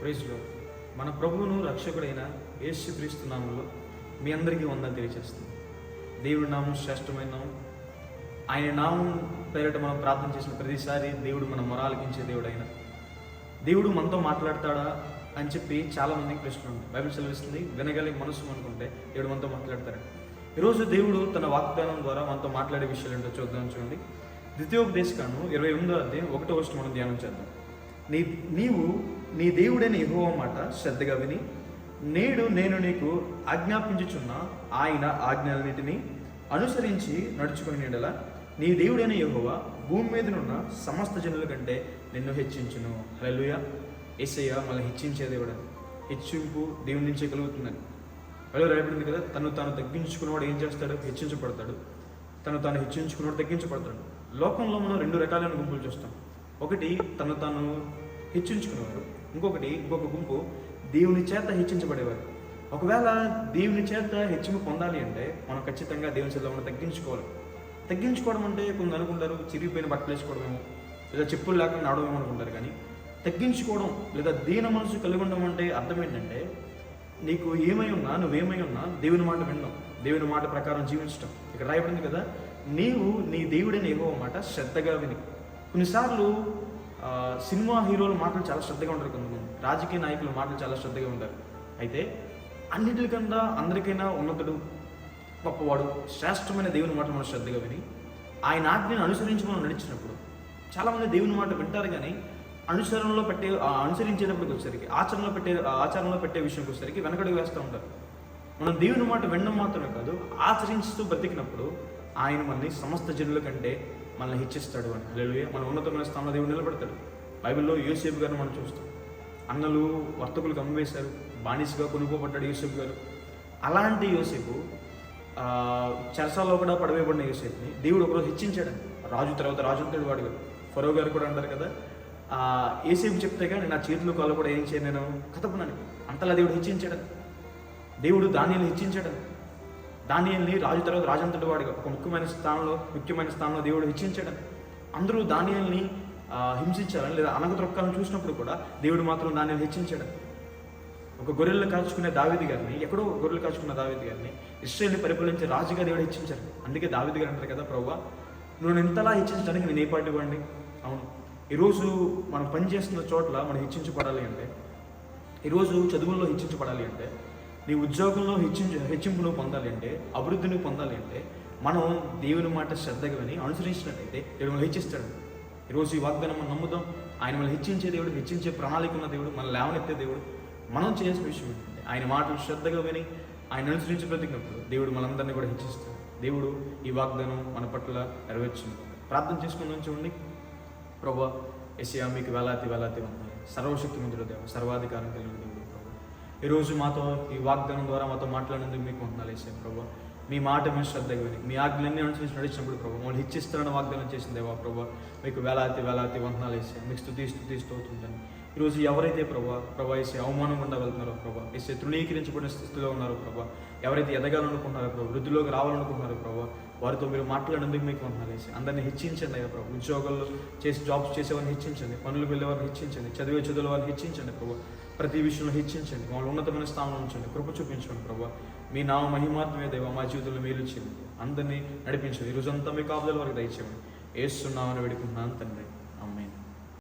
ప్రైజ్లో మన ప్రభువును రక్షకుడైన యేసు క్రీస్తు నామంలో మీ అందరికీ వందలు తెలియజేస్తుంది దేవుడి నామం శ్రేష్టమైన నామం. ఆయన నామం పేరిట మనం ప్రార్థన చేసిన ప్రతిసారి దేవుడు మన మొరాలకించే దేవుడైన. దేవుడు మనతో మాట్లాడతాడా అని చెప్పి చాలా ప్రశ్న ఉంది బైబిల్ సెలవిస్తుంది వినగలి మనసు అనుకుంటే దేవుడు మనతో మాట్లాడతాడు. ఈరోజు దేవుడు తన వాగ్దానం ద్వారా మనతో మాట్లాడే విషయాలు ఏంటో చూద్దాం చూడండి. ద్వితీయోపదేశకాను ఇరవై ఎనిమిదో అధ్యాయం ఒకటో వర్షం మనం ధ్యానం చేద్దాం. నీ నీవు నీ దేవుడైన యహో మాట శ్రద్ధగా విని నేడు నేను నీకు ఆజ్ఞాపించుచున్న ఆయన ఆజ్ఞలన్నిటినీ అనుసరించి నడుచుకుని నీడల. నీ దేవుడైన యహోవ భూమి మీదనున్న సమస్త జనుల కంటే నిన్ను హెచ్చించును. హలలుయ ఏసయ్య మళ్ళీ హెచ్చించే దేవుడు. హెచ్చింపు దేవుని నుంచే కలుగుతున్నది. హలో రాయబడింది కదా? తను తాను తగ్గించుకున్నవాడు ఏం చేస్తాడు? హెచ్చించబడతాడు. తను తాను హెచ్చించుకున్నవాడు తగ్గించబడతాడు. లోకంలో మనం రెండు రకాలైన గుంపులు చూస్తాం. ఒకటి తను తాను హెచ్చించుకునేవారు ఇంకొకటి ఇంకొక గుంపు దేవుని చేత హెచ్చించబడేవారు. ఒకవేళ దేవుని చేత హెచ్చింపు పొందాలి అంటే మనం ఖచ్చితంగా దేవుని చేత మనం తగ్గించుకోవాలి. తగ్గించుకోవడం అంటే కొందరు అనుకుంటారు చిరిగిపోయిన బట్టలు వేసుకోవడమేమో లేదా చెప్పులు లేకుండా నడవడం అనుకుంటారు కానీ తగ్గించుకోవడం లేదా దీన మనసు కలిగి ఉండడం అంటే అర్థం ఏంటంటే నీకు ఏమై ఉన్నా నువ్వేమై ఉన్నా దేవుని మాట వినడం దేవుని మాట ప్రకారం జీవించడం. ఇక్కడ రాయబడింది కదా నీవు నీ దేవుడైన ఏవో మాట శ్రద్ధగా విని. కొన్నిసార్లు సినిమా హీరోల మాటలు చాలా శ్రద్ధగా ఉంటారు కొంతమంది. రాజకీయ నాయకుల మాటలు చాలా శ్రద్ధగా ఉంటారు. అయితే అన్నిటికన్నా అందరికైనా ఉన్నతుడు గొప్పవాడు శ్రేష్టమైన దేవుని మాట మనం శ్రద్ధగా విని ఆయన ఆజ్ఞను అనుసరించి మనం నడిచినప్పుడు చాలామంది దేవుని మాట వింటారు కానీ అనుసరణలో పెట్టే అనుసరించేటప్పటికి వచ్చేసరికి ఆచరణలో పెట్టే ఆచరణలో పెట్టే విషయంకి వచ్చేసరికి వెనకడుగు వేస్తూ ఉంటారు. మనం దేవుని మాట వినడం మాత్రమే కాదు ఆచరించుతూ బ్రతికినప్పుడు ఆయన మనల్ని సమస్త జనుల కంటే మనల్ని హెచ్చిస్తాడు అని హల్లెలూయా. మన ఉన్నతమైన స్థానంలో దేవుడు నిలబడతాడు. బైబిల్లో యూసేఫ్ గారిని మనం చూస్తాం. అన్నలు వర్తకులకు అమ్మవేశారు బానిసగా కొనుక్కోబడ్డాడు యూసేఫ్ గారు. అలాంటి యోసేపు ఆ, కూడా పడవేయబడిన యూసేఫ్ని దేవుడు ఒకరోజు హెచ్చించాడు రాజు తర్వాత రాజు అంతటి వాడు ఫరో గారు కూడా అంటారు కదా ఏసేపు చెప్తే కానీ నా చేతులు కాళ్ళు కూడా ఏం చేయను నేను కథపనని అంతలా దేవుడు హెచ్చించాడు దేవుడు దానిని హెచ్చించాడు దానియల్ని రాజు తర్వాత రాజంతటి వాడిగా ఒక ముఖ్యమైన స్థానంలో ముఖ్యమైన స్థానంలో దేవుడు హెచ్చించడం అందరూ దానియల్ని హింసించాలని లేదా అనగతొక్కాలని చూసినప్పుడు కూడా దేవుడు మాత్రం దానిని హెచ్చించడం. ఒక గొర్రెలు కాచుకునే దావిది గారిని ఎక్కడో గొర్రెలు కాచుకున్న దావిది గారిని ఇస్రాయల్ని పరిపాలించే రాజుగా దేవుడు హెచ్చించారు అందుకే దావిది గారు అంటారు కదా ప్రభు నువ్వు ఇంతలా హెచ్చించడానికి నేను ఏ పార్టీ వాడిని? అవును. ఈరోజు మనం పనిచేస్తున్న చోట్ల మనం హెచ్చించబడాలి అంటే ఈరోజు చదువుల్లో హెచ్చించబడాలి అంటే నీ ఉద్యోగంలో హెచ్చించ హెచ్చింపు నువ్వు పొందాలి అంటే అభివృద్ధిని పొందాలి అంటే మనం దేవుని మాట శ్రద్ధగా విని అనుసరించినట్టయితే దేవుడు మనం హెచ్చిస్తాడు. ఈరోజు ఈ వాగ్దానం మనం నమ్ముదాం. ఆయన మనల్ని హెచ్చించే దేవుడు హెచ్చించే ప్రణాళిక ఉన్న దేవుడు మన లేవనెత్తే దేవుడు. మనం చేయాల్సిన విషయం ఏంటంటే ఆయన మాటలు శ్రద్ధగా విని ఆయన అనుసరించి బ్రతికినప్పుడు దేవుడు మనందరినీ కూడా హెచ్చిస్తాడు. దేవుడు ఈ వాగ్దానం మన పట్ల నెరవేర్చింది ప్రార్థన చేసుకుని చూడండి. ప్రభా ఎస్యా మీకు వేలాతి వేలాతి వందనాలు. సర్వశక్తిమంతుడు దేవ సర్వాధికారం కలిగిన దేవుడు ఈరోజు మాతో ఈ వాగ్దానం ద్వారా మాతో మాట్లాడినందుకు మీకు వందనాలు వేసాం ప్రభు. మీ మాట మేము శ్రద్ధగా విని మీ ఆజ్ఞలన్నీ అనుసరించి నడిచినప్పుడు ప్రభు మమ్మల్ని హెచ్చిస్తారని వాగ్దానం చేసిందేవా ప్రభు. మీకు వేలాతి వేలాతి వందనాలు వేసాం మీకు స్థుతి స్థుతి స్తోతుందని ఈరోజు ఎవరైతే ప్రభా ప్రభా వేసే అవమానం గుండా వెళ్తున్నారో ప్రభా వేసే తృణీకరించబడిన స్థితిలో ఉన్నారో ప్రభా ఎవరైతే ఎదగాలనుకుంటున్నారో ప్రభా వృద్ధిలోకి రావాలనుకుంటున్నారో ప్రభా వారితో మీరు మాట్లాడేందుకు మీకు వందనాలు వేసి అందరినీ హెచ్చించండి అయ్యా ప్రభు. ఉద్యోగాల్లో చేసి జాబ్స్ చేసేవారిని హెచ్చించండి పనులకు వెళ్ళేవారిని హెచ్చించండి చదివే చదువుల వారిని హెచ్చించండి ప్రభా. ప్రతి విషయంలో హెచ్చించండి వాళ్ళు ఉన్నతమైన స్థానంలో ఉంచండి కృప చూపించండి ప్రభా. మీ నామ మహిమాత్మే దేవ మా జీవితంలో మేలు చేయండి. అందరినీ నడిపించండి. ఈ అంతా మీ కాపుదల వరకు దయచేయండి. వేస్తున్నామని వేడుకుంటున్నాను తండ్రి.